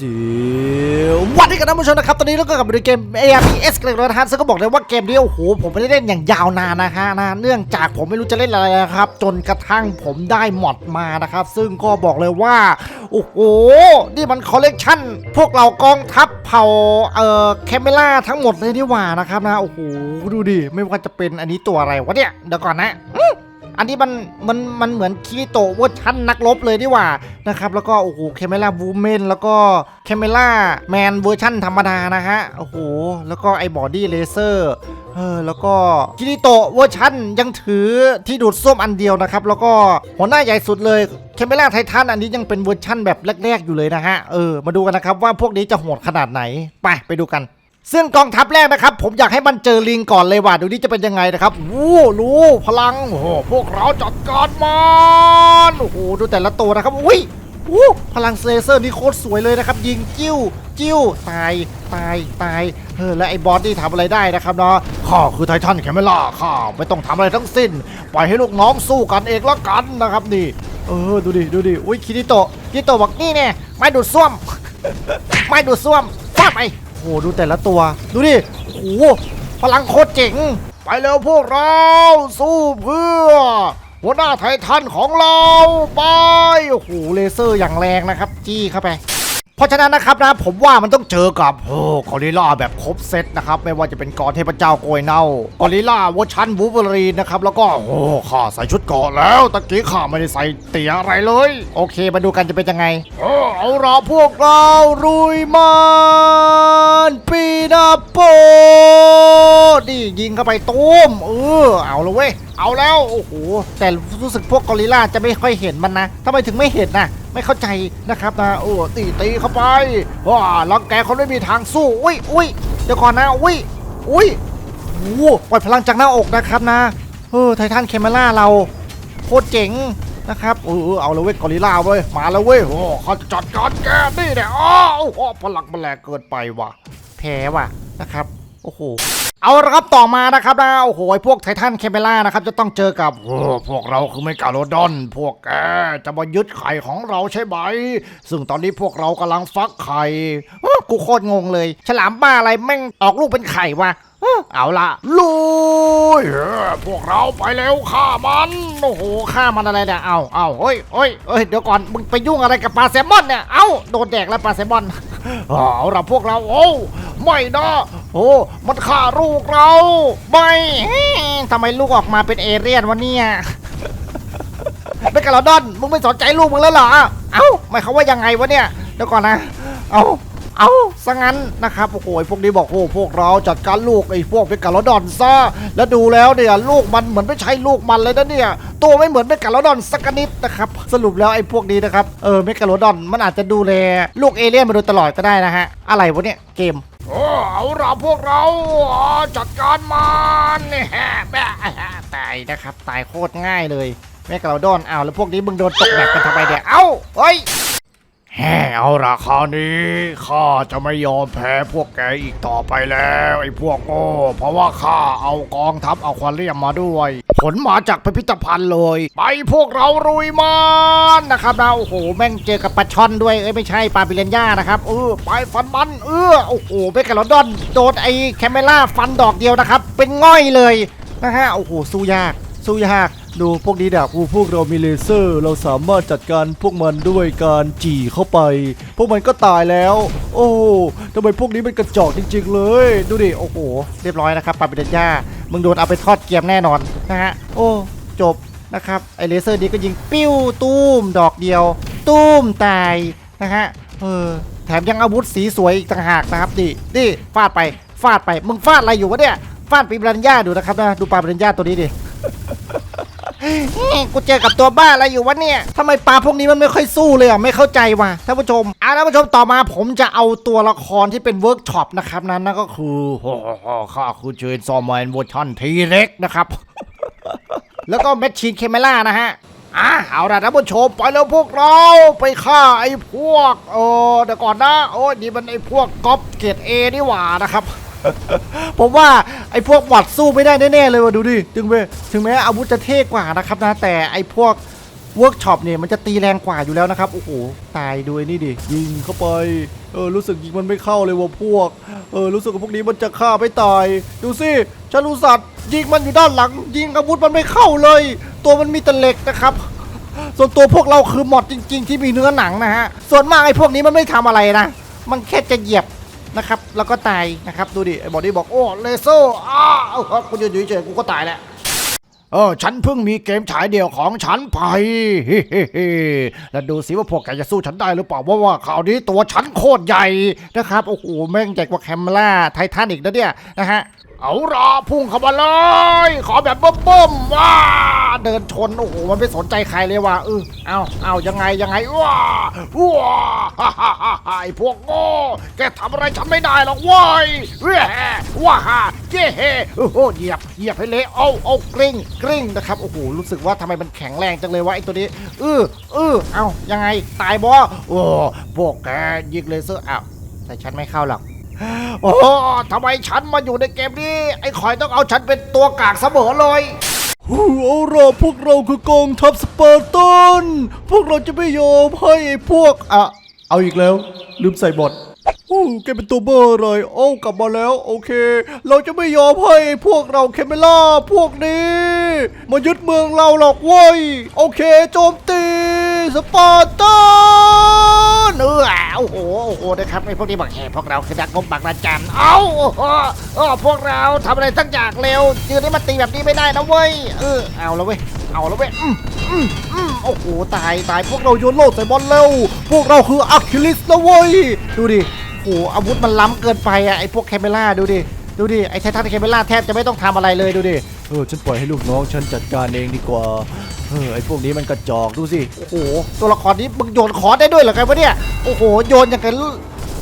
สวัสดีกันท่านผู้ชมนะครับ ตอนนี้เราก็กลับมาดูเกม ARPS กันแล้วนะฮะซึ่งก็บอกเลยว่าเกมนี้โอ้โห ผมไม่ได้เล่นอย่างยาวนานนะฮะนะเนื่องจากผมไม่รู้จะเล่นอะไรนะครับ จนกระทั่งผมได้มอดมานะครับ ซึ่งก็บอกเลยว่า โอ้โห นี่มันคอลเลกชันพวกเรากองทัพเผ่าเอ่อแคมเมล่าทั้งหมดเลยนี่หว่านะครับนะ โอ้โห ดูดิ ไม่ว่าจะเป็นอันนี้ตัวอะไรวะเนี่ย เดี๋ยวก่อนนะ อันนี้มันมันมันเหมือนคิริโตเวอร์ชันนักรบเลยนี่หว่านะครับแล้วก็โอ้โหแคมเมล่าบูเมนแล้วก็แคมเมล่าแมนเวอร์ชันธรรมดานะฮะโอ้โหแล้วก็ไอ้บอดี้เลเซอร์เออแล้วก็คิริโตะเวอร์ชันยังถือที่ดูดซ่วมอันเดียวนะครับ แล้วก็หัวหน้าใหญ่สุดเลยแคมเมล่าไททันอันนี้ยังเป็นเวอร์ชันแบบแรก ๆ อยู่เลยนะฮะ เออ มาดูกันนะครับว่าพวกนี้จะโหดขนาดไหน ไป ไปดูกัน ซึ่งกองทัพแรกนะครับ ผมอยากให้มันเจอลิงก่อนเลยว่ะดูนี่จะเป็นยังไงนะครับวู้รู้พลังโอ้โหพวกเราจัดการมันโอ้โหดูแต่ละตัวนะครับอุ้ยวู้พลังเลเซอร์นี่โคตรสวยเลยนะครับ ยิงจิ้ว จิ้ว ตาย ตาย ตายเออแล้วไอ้บอสนี่ทำอะไรได้นะครับเนาะข้าคือไททันแคมเมล่าข้าไม่ต้องทำอะไรทั้งสิ้น ปล่อยให้ลูกน้องสู้กันเองละกันนะครับนี่เออดูดิดูดิอุ้ยคิริโตะคิริโตะบอกนี่เนี่ยไม่ดูดซ่วม ไม่ดูดซ่วมฟาดไป หดูแต่ละตัว ดูดิโอ้โหพลังโคตรเจ๋ง ไปแล้วพวกเรา สู้เพื่อ หัวหน้าไททันของเราไปโอ้โหเลเซอร์อย่างแรงนะครับ จี้เข้าไป เพราะฉะนั้นนะครับนะผมว่ามันต้องเจอกับโอ้กอริลลาแบบครบเซตนะครับ ไม่ว่าจะเป็นกอเทพเจ้าโกยเน่ากอริลลาเวอร์ชันวูเวอรีนนะครับ แล้วก็โอ้ข้าใส่ชุดเกาะแล้วตะกี้ข้าไม่ได้ใส่เตี๋ยอะไรเลย โอเคมาดูกันจะเป็นยังไงเออเอาละพวกเรารุยมันปีนาโปนี่ยิงเข้าไปตุ้มเออเอาละเว้ย เอาแล้วโอ้โหแต่รู้สึกพวกกอริลลาจะไม่ค่อยเห็นมันนะทำไมถึงไม่เห็นนะไม่เข้าใจนะครับนะโอ้ตีตีเข้าไปว้าลังแกเขาไม่มีทางสู้อุ้ยอุ้ยเดี๋ยวก่อนนะอุ้ยอุ้ยโอ้ปล่อยพลังจากหน้าอกนะครับนะเออไททันเคมล่าเราโคตรเจ๋งนะครับเออเอาเลยเว้ยกอริลลาเว้ยมาแล้วเว้ยโอ้เขาจะจัดการแกนี่เนี่ยอ้าวโอ้โหพลังมันแรงเกินไปว่ะแพ้ว่ะนะครับ โอ้โห เอาละครับต่อมานะครับนะโอ้โหพวกไททันแคมเบล่านะครับ จะต้องเจอกับโอ้พวกเราคือเมกาโลดอน พวกแกจะมายึดไข่ของเราใช่ไหม ซึ่งตอนนี้พวกเรากำลังฟักไข่กูโคตรงงเลย ฉลามบ้าอะไรแม่งออกลูกเป็นไข่วะเอาละลุยเออพวกเราไปเร็วฆ่ามันโอ้โหฆ่ามันอะไรเนี่ยเอาเอาเฮ้ยเฮ้ยเฮ้ยเดี๋ยวก่อนมึงไปยุ่งอะไรกับปลาแซลมอนเนี่ยเอ้าโดนแดกแล้วปลาแซลมอนเอาละพวกเราโอ้ ไม่นะโอ้มันฆ่าลูกเรา ไม่ทำไมลูกออกมาเป็นเอเรียนวะเนี่ยเป็นกาลาดอนมึงไม่สนใจลูกมึงแล้วเหรอ เอ้าหมายความว่ายังไงวะเนี่ยเดี๋ยวก่อนนะ เอาเอาซะงั้นนะครับโอ้โหพวกนี้บอกโอ้พวกเราจัดการลูกไอ้พวกเป็นกาลาดอนซะแล้วดูแล้วเนี่ยลูกมันเหมือนไม่ใช่ลูกมันเลยนะเนี่ยตัวไม่เหมือนเป็นกาลาดอนสักนิดนะครับสรุปแล้วไอ้พวกนี้นะครับเออเมกาโลดอนมันอาจจะดูแลลูกเอเลี่ยนมาโดยตลอดก็ได้นะฮะอะไรวะเนี่ยเกม โอ้เอาละพวกเราจัดการมันนี่ฮะแบะตายนะครับตายโคตรง่ายเลยแม่กระโดนเอาแล้วพวกนี้มึงโดนตกแบบกันทำไมเนี่ยเอ้าเฮ้ยแฮ่เอาละคราวนี้ข้าจะไม่ยอมแพ้พวกแกอีกต่อไปแล้วไอ้พวกโง่เพราะว่าข้าเอากองทัพเอาควาเรียมมาด้วย ผลมาจากพิพิธภัณฑ์เลย ไปพวกเรารุยมันนะครับนะโอ้โหแม่งเจอกับปลาช่อนด้วยเอ้ยไม่ใช่ปลาบิเลนย่านะครับเออไปฟันมันเออโอ้โหเบกกาลอดอนโดนไอ้แคมเมล่าฟันดอกเดียวนะครับ เป็นง่อยเลยนะฮะโอ้โหสู้ยากสู้ยาก ดูพวกนี้เด็กพวกเรามีเลเซอร์ เราสามารถจัดการพวกมันด้วยการจี่เข้าไป พวกมันก็ตายแล้ว โอ้ทำไมพวกนี้มันกระจอกจริง ๆ เลย ดูดิโอ้โหเรียบร้อยนะครับปาปิเดนย่ามึงโดนเอาไปทอดเกียมแน่นอนนะฮะโอ้จบนะครับไอเลเซอร์นี้ก็ยิงปิ้วตุ้มดอกเดียว ตุ้มตายนะฮะเออแถมยังอาวุธสีสวยอีกต่างหากนะครับดิดิฟาดไปฟาดไปมึงฟาดอะไรอยู่วะเนี่ยฟาดปีบรัญญาดูนะครับนะดูปาปิเดนย่าตัวนี้ดิ กูเจอกับตัวบ้าอะไรอยู่วะเนี่ยทำไมปลาพวกนี้มันไม่ค่อยสู้เลยอะไม่เข้าใจว่ะท่านผู้ชมอะท่านผู้ชมต่อมาผมจะเอาตัวละครที่เป็นเวิร์กช็อปนะครับนั้นนั่นก็คือโอ้โหข้าคือเชนซอมแมนเวอร์ชันทีเล็กนะครับ แล้วก็แมชชีนเคมล่านะฮะอะเอาละท่านผู้ชมไปแล้วพวกเราไปฆ่าไอ้พวกเออเดี๋ยวก่อนนะโอ้ยนี่มันไอ้พวกก๊อปเกรดเอนี่หว่านะครับ ผมว่าไอ้พวกบอดสู้ไม่ได้แน่ๆเลยว่ะดูดิถึงแม้ถึงแม้อาวุธจะเท่กว่านะครับนะแต่ไอ้พวกเวิร์กช็อปเนี่ยมันจะตีแรงกว่าอยู่แล้วนะครับ โอ้โห ตายด้วยนี่ดิ ยิงเข้าไป เออ รู้สึกยิงมันไม่เข้าเลยว่ะพวก เออ รู้สึกว่าพวกนี้มันจะฆ่าไม่ตาย ดูสิฉันรู้สัตว์ยิงมันอยู่ด้านหลัง ยิงอาวุธมันไม่เข้าเลย ตัวมันมีแต่เหล็กนะครับ ส่วนตัวพวกเราคือหมอดจริง ๆ ที่มีเนื้อหนังนะฮะ ส่วนมากไอ้พวกนี้มันไม่ทำอะไรนะ มันแค่จะเหยียบ นะครับ แล้วก็ตายนะครับ ดูดิไอ้บอดี้บอกโอ้เลโซอ้าวกูยืนอยู่เฉยๆกูก็ตายแล้วเออฉันเพิ่งมีเกมฉายเดียวของฉันไปเฮ้ๆแล้วดูสิว่าพวกแกจะสู้ฉันได้หรือเปล่าว่าว่าคราวนี้ตัวฉันโคตรใหญ่นะครับโอ้โหแม่งใหญ่กว่าแคมเมล่าไททันอีกนะเนี่ยนะฮะ เอาละพุ่งเข้ามาเลย ขอแบบเบิ่มๆว้าเดินชนโอ้โหมันไม่สนใจใครเลยว่ะเออเอาเอายังไงยังไงว้าว้าฮ่าฮ่าฮ่าไอพวกโง่แกทำอะไรฉันไม่ได้หรอกว้ยเว้ยว้าฮ่าเย้เฮ้โอ้โหเหยียบเหยียบให้เละเอาเอากริ้งกริ้งนะครับโอ้โหรู้สึกว่าทำไมมันแข็งแรงจังเลยวะไอตัวนี้เออเออเอายังไงตายบอโอ้พวกแกยิงเลเซอร์อ้าวแต่ฉันไม่เข้าหรอก โอ้ทำไมฉันมาอยู่ในเกมนี้ ไอ้คอยต้องเอาฉันเป็นตัวกากเสมอเลยเอาล่ะพวกเราคือกองทัพสเปอร์ตัน พวกเราจะไม่ยอมให้พวกอะ เอาอีกแล้ว ลืมใส่บท แกเป็นตัวเบอร์เลย โอ้ากลับมาแล้ว โอเค เราจะไม่ยอมให้พวกเราเคมเมล่าพวกนี้มายึดเมืองเราหรอกเว้ย โอเค โจมตีสปาร์ตันเออโอ้โหโอ้โหนะครับไอ้พวกนี้บอกแห่พวกเราคือดักงมบักนาจันเอ้าโอ้โหเออพวกเราทำอะไรสักอย่างเร็วยืนให้มันตีแบบนี้ไม่ได้นะเว้ยเออเอาแล้วเว้ยเอาแล้วเว้ยอืมอืมอืมโอ้โหตายตายพวกเราโยนโลดใส่บอลเร็ว พวกเราคืออะคิลิสนะเว้ยดูดิ โอ้โหอาวุธมันล้ำเกินไปอะไอ้พวกแคมเมล่าดูดิดูดิไอ้ไททันแคมเมล่าแทบจะไม่ต้องทำอะไรเลยดูดิเออฉันปล่อยให้ลูกน้องฉันจัดการเองดีกว่าเออไอ้พวกนี้มันกระจอกดูสิโอ้โหตัวละครนี้มึงโยนคอนได้ด้วยเหรอไงวะเนี่ยโอ้โหโยนอย่างกับ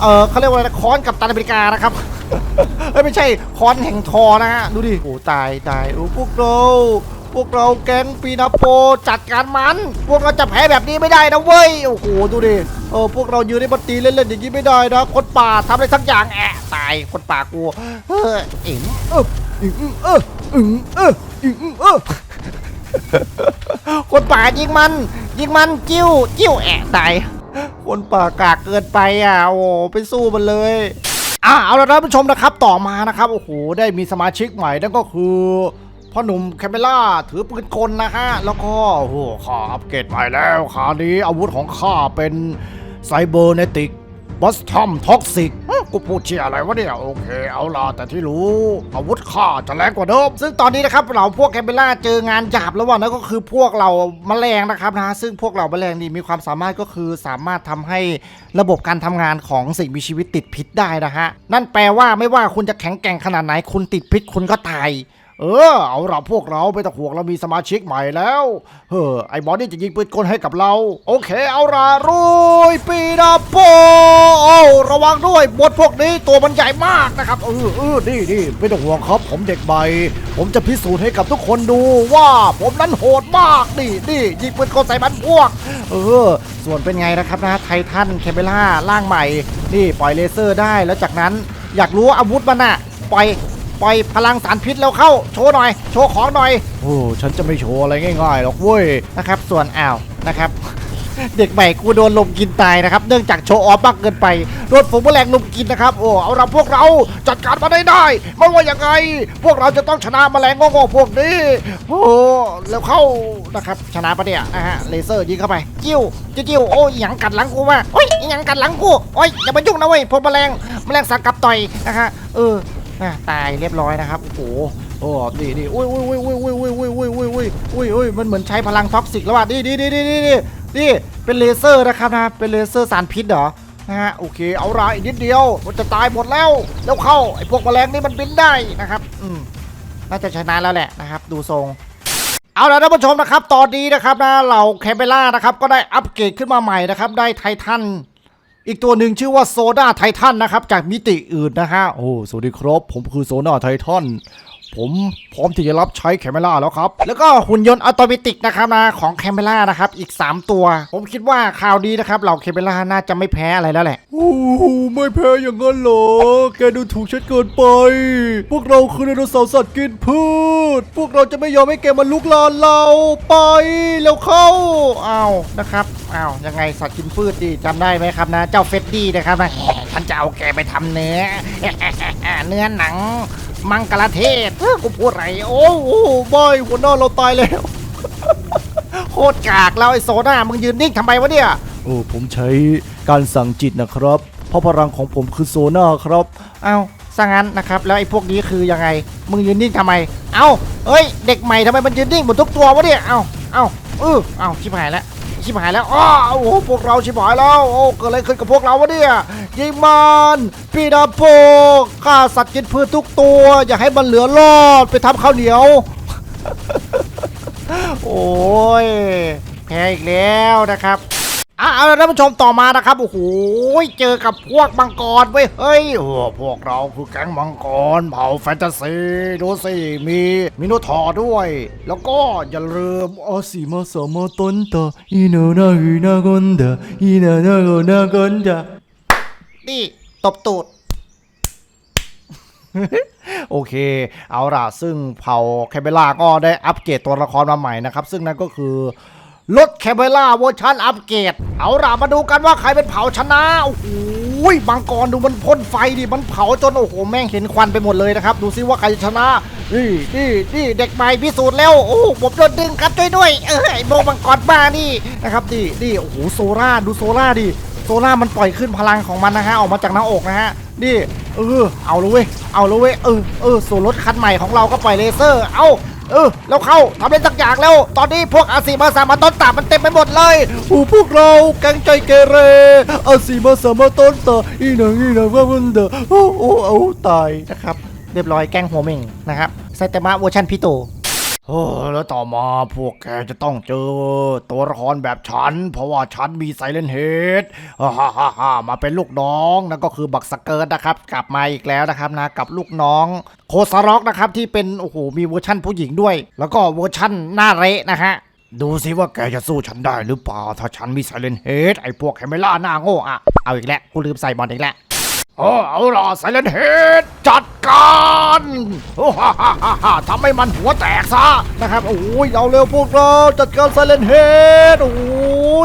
เออเขาเรียกว่าอะไรนะค้อนกับตันอเมริกานะครับ เอ้ยไม่ใช่คอนแห่งทอนะฮะ ดูดิ โอ้ตายตายโอ้พวกเรา พวกเราแก๊งปีนาโปจัดการมัน พวกเราจะแพ้แบบนี้ไม่ได้นะเว้ย โอ้โห ดูดิ เออพวกเรายืนในบันตีเล่นๆอย่างนี้ไม่ได้นะคนป่าทำอะไรสักอย่างแอะตายคนป่ากูเอออิงเอออิงเอออิงเอออิงเออคนป่ายิงมัน ยิงมันจิ้วจิ้วแอะตายคนป่ากากเกินไปอะโอ้ไปสู้มันเลย อะเอาละท่านผู้ชมนะครับต่อมานะครับโอ้โหได้มีสมาชิกใหม่นั่นก็คือพ่อหนุ่มแคมเบล่าถือปืนกลนะฮะแล้วก็โอ้โหข้าอัปเกรดใหม่แล้วคราวนี้อาวุธของข้าเป็นไซเบอร์เนติก บอสทอมท็อกซิกกูพูดเชียอะไรวะเนี่ย โอเค เอาล่ะแต่ที่รู้ อาวุธข้าจะแรงกว่าเดิม ซึ่งตอนนี้นะครับเราพวกแคมเบล่าเจองานหยาบแล้วว่านั่นก็คือพวกเราแมลงนะครับนะซึ่งพวกเราแมลงนี่มีความสามารถก็คือสามารถทำให้ระบบการทำงานของสิ่งมีชีวิตติดพิษได้นะฮะนั่นแปลว่าไม่ว่าคุณจะแข็งแกร่งขนาดไหนคุณติดพิษคุณก็ตาย เออ เอาเราพวกเราไปตะหวงเรามีสมาชิกใหม่แล้ว เฮ้อไอ้บอดี้จะยิงปืนกลให้กับเรา โอเค เอาละรุยปีนาโปเอาระวังด้วยบทพวกนี้ตัวมันใหญ่มากนะครับเออเออนี่นี่ไม่ต้องห่วงครับ ผมเด็กใหม่ ผมจะพิสูจน์ให้กับทุกคนดูว่าผมนั้นโหดมากนี่นี่ยิงปืนกลใส่มันพวก เออ ส่วนเป็นไงนะครับนะไททันแคมเบล่าร่างใหม่ นี่ปล่อยเลเซอร์ได้แล้วจากนั้น อยากรู้อาวุธมันอะปล่อย ปล่อยพลังสารพิษแล้วเข้า โชว์หน่อย โชว์ของหน่อย โอ้ฉันจะไม่โชว์อะไรง่ายๆหรอกเว้ยนะครับ ส่วนอ้าวนะครับ เด็กใหม่กูโดนลมกินตายนะครับ เนื่องจากโชว์ออฟมากเกินไปโดนฝูงแมลงลมกินนะครับ โอ้เอาละพวกเราจัดการมาได้ได้ไม่ว่ายังไง พวกเราจะต้องชนะแมลงโง่ๆพวกนี้โอ้แล้วเข้านะครับ ชนะปะเนี่ยนะฮะเลเซอร์ยิงเข้าไป จิ้วจิ้วจิ้วโอ้ยอหยังกัดหลังกูมาโอ้ยอหยังกัดหลังกูโอ้ยอย่ามายุ่งนะเว้ยพวกแมลงแมลงสังกับต่อยนะฮะเออ อะตายเรียบร้อยนะครับ โอ้โหโอ้ดีดีอุ้ยอุ้ยอุ้ยอุ้ยอุ้ยอุ้ยอุ้ยอุ้ยอุ้ยอุ้ยอุ้ยอุ้ยมันเหมือนใช้พลังท็อกซิกแล้วว่ะดีดีดีดีดีดีนี่เป็นเลเซอร์นะครับนะเป็นเลเซอร์สารพิษเหรอนะฮะโอเคเอาละอีกนิดเดียวมันจะตายหมดแล้วแล้วเข้าไอ้พวกแมลงนี่มันบินได้นะครับอืมน่าจะชนะแล้วแหละนะครับ ดูทรงเอาละท่านผู้ชมนะครับ ตอนนี้นะครับนะเราแคมเบล่านะครับ ก็ได้อัปเกรดขึ้นมาใหม่นะครับ ได้ไททัน อีกตัวหนึ่งชื่อว่าโซดาไททันนะครับ จากมิติอื่นนะฮะโอ้สวัสดีครับ ผมคือโซดาไททัน ผมพร้อมที่จะรับใช้แคมเมล่าแล้วครับ แล้วก็หุ่นยนต์อัตโนมัตินะครับนะของแคมเมล่านะครับ อีก 3 ตัว ผมคิดว่าข่าวดีนะครับเราแคมเมล่าน่าจะไม่แพ้อะไรแล้วแหละ โอ้โหไม่แพ้อย่างนั้นเหรอ แกดูถูกฉันเกินไป พวกเราคือไดโนเสาร์สัตว์กินพืช พวกเราจะไม่ยอมให้แกมาลุกลานเราไปแล้วเข้าอ้าวนะครับอ้าวยังไงสัตว์กินพืชดิจำได้ไหมครับนะ เจ้าเฟดดี้นะครับนะฉันจะเอาแกไปทำเนื้อ เนื้อหนัง มังกรเทศเออกูพูดอะไรโอ้โอ้โหไม่หัวหน้าเราตายแล้ว โคตรกากแล้วไอ้โซน่ามึงยืนนิ่งทำไมวะเนี่ยโอ้ผมใช้การสั่งจิตนะครับ เพราะพลังของผมคือโซน่าครับ เอ้าซะงั้นนะครับ แล้วไอ้พวกนี้คือยังไง มึงยืนนิ่งทำไม เอ้าเอ้ย เด็กใหม่ทำไมมันยืนนิ่งหมดทุกตัววะเนี่ย เอ้าเอ้าเออเอ้าชิบหายแล้ว ชิบหายแล้วอ้อโอ้โหพวกเราชิบหายแล้ว โอ้เกิดอะไรขึ้นกับพวกเราวะเนี่ยยิงมันปีดาโปฆ่าสัตว์กินพืชทุกตัว อย่าให้มันเหลือรอดไปทำข้าวเหนียว โอ้ยแพ้อีกแล้วนะครับ อะเอาละท่านผู้ชมต่อมานะครับโอ้โหเจอกับพวกมังกรเว้ยเฮ้ยโอ้พวกเราคือแก๊งมังกรเผ่าแฟนตาซีดูสิมีมิโนทอร์ด้วย แล้วก็อย่าลืมอาซิมาสมาตนตาอินานาฮินากอนดาอินานาโกนากอนดานี่ตบตูดโอเค เอาล่ะซึ่งเผ่าแคเบล่าก็ได้อัปเกรดตัวละครมาใหม่นะครับ ซึ่งนั่นก็คือ รถแคเบล่าเวอร์ชันอัปเกรด เอาล่ะมาดูกันว่าใครเป็นเผาชนะ โอ้โหบางกรดูมันพ่นไฟดิ มันเผาจนโอ้โห แม่งเห็นควันไปหมดเลยนะครับ ดูซิว่าใครชนะ นี่นี่นี่เด็กใหม่พิสูจน์แล้ว โอ้ผมโดนดึงครับช่วยด้วย เออไอโมมังกรบ้านี่นะครับนี่นี่โอ้โหโซล่าดูโซล่าดิ โซล่ามันปล่อยขึ้นพลังของมันนะฮะออกมาจากหน้าอกนะฮะ นี่เออเอาเลยเว้ย เอาเลยเว้ย เออเออส่วนรถคันใหม่ของเราก็ปล่อยเลเซอร์ เอา เออแล้วเข้าทำเล่นสักอย่างแล้ว ตอนนี้พวกอาซีมาสามาต้นตามันเต็มไปหมดเลยโอ้พวกเราแก๊งใจเกเรอาซีมาสามาต้นตาอีนังอีนังว่ามันเดอโอ้โอ้ตายนะครับ เรียบร้อยแกงหัวเม่งนะครับไซตามะเวอร์ชันพี่โต โอ้แล้วต่อมาพวกแกจะต้องเจอตัวละครแบบฉัน เพราะว่าฉันมีไซเลนเฮดฮ่าฮ่าฮ่ามาเป็นลูกน้องนั่นก็คือบักสเกิร์ตนะครับ กลับมาอีกแล้วนะครับนะกับลูกน้องโคซาร็อกนะครับที่เป็นโอ้โหมีเวอร์ชั่นผู้หญิงด้วย แล้วก็เวอร์ชั่นหน้าเละนะฮะดูสิว่าแกจะสู้ฉันได้หรือเปล่า ถ้าฉันมีไซเลนเฮดไอ้พวกแคมเมล่าหน้าโง่อะเอาอีกแล้วกูลืมใส่บอลอีกแล้ว โอ้เอาล่ะไซเลนเฮดจัดการโอ้ฮ่าฮ่าฮ่าฮ่าทำให้มันหัวแตกซะนะครับโอ้ยเอาเร็วพวกเราจัดการไซเลนเฮดโอ้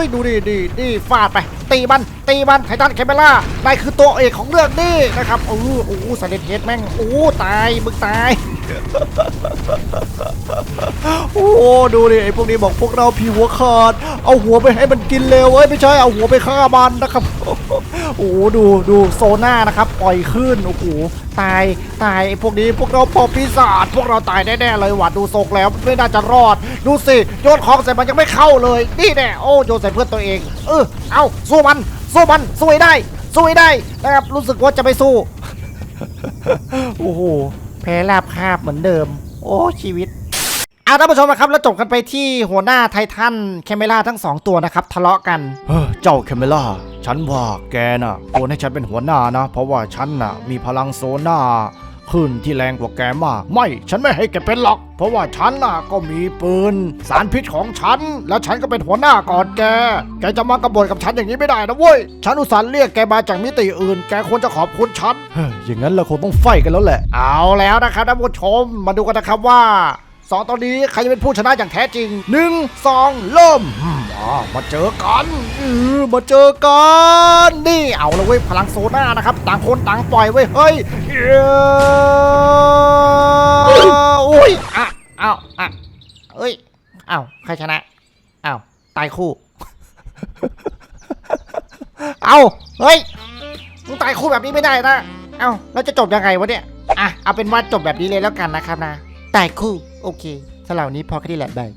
ยดูดิดิดิฟาดไป ตีมันตีมันไททันแคมเบล่านายคือตัวเอกของเรื่องนี้นะครับโอ้โหโอ้ไซเลนเฮดแม่งโอ้ตายมึงตายโอ้ดูดิไอ้พวกนี้บอกพวกเราผีหัวขาดเอาหัวไปให้มันกินเร็วเว้ยไม่ใช่เอาหัวไปฆ่ามันนะครับโอ้ดูดูโซน่านะครับปล่อยขึ้นโอ้โหตายตายไอ้พวกนี้พวกเราพอปีศาจพวกเราตายแน่ๆเลยหวัดดูทรงแล้วไม่น่าจะรอดดูสิโยนของใส่มันยังไม่เข้าเลยนี่แน่โอ้โยนใส่เพื่อนตัวเอง เออเอาสู้มันสู้มันสู้ให้ได้สู้ให้ได้นะครับรู้สึกว่าจะไม่สู้โอ้โหแพ้ราบคาบเหมือนเดิม โอ้ชีวิตเอาท่านผู้ชมนะครับแล้วจบกันไปที่หัวหน้าไททันแคมเมล่าทั้งสองตัวนะครับทะเลาะกันเฮ้อเจ้าแคมเมล่าฉันว่าแกน่ะควรให้ฉันเป็นหัวหน้านะ เพราะว่าฉันน่ะมีพลังโซน่า ขึ้นที่แรงกว่าแกมาก ไม่ ฉันไม่ให้แกเป็นหรอก เพราะว่าฉันน่ะก็มีปืน สารพิษของฉัน แล้วฉันก็เป็นหัวหน้าก่อนแก แกจะมากระบฏกับฉันอย่างนี้ไม่ได้นะเว้ย ฉันอุตส่าห์เรียกแกมาจากมิติอื่น แกควรจะขอบคุณฉัน เฮ้ย อย่างนั้นเราคงต้องไฟกันแล้วแหละ เอาแล้วนะครับท่านผู้ชม มาดูกันนะครับว่า สองตอนนี้ใครจะเป็นผู้ชนะอย่างแท้จริงหนึ่งสองเริ่มอืมอ่ามาเจอกันมาเจอกันนี่เอาเลยเว้ยพลังโซน่านะครับ ต่างคนต่างปล่อยเว้ยเฮ้ยเอ้ยอุ้ยอะเอาอะเอ้ยเอาใครชนะเอาตายคู่ เอาเฮ้ยมึงตายคู่แบบนี้ไม่ได้นะเอ้าแล้วจะจบยังไงวะเนี่ยอะเอาเป็นว่าจบแบบนี้เลยแล้วกันนะครับนะ ตายคู่ โอเคสำหรับวันนี้พอแค่นี้แหละบาย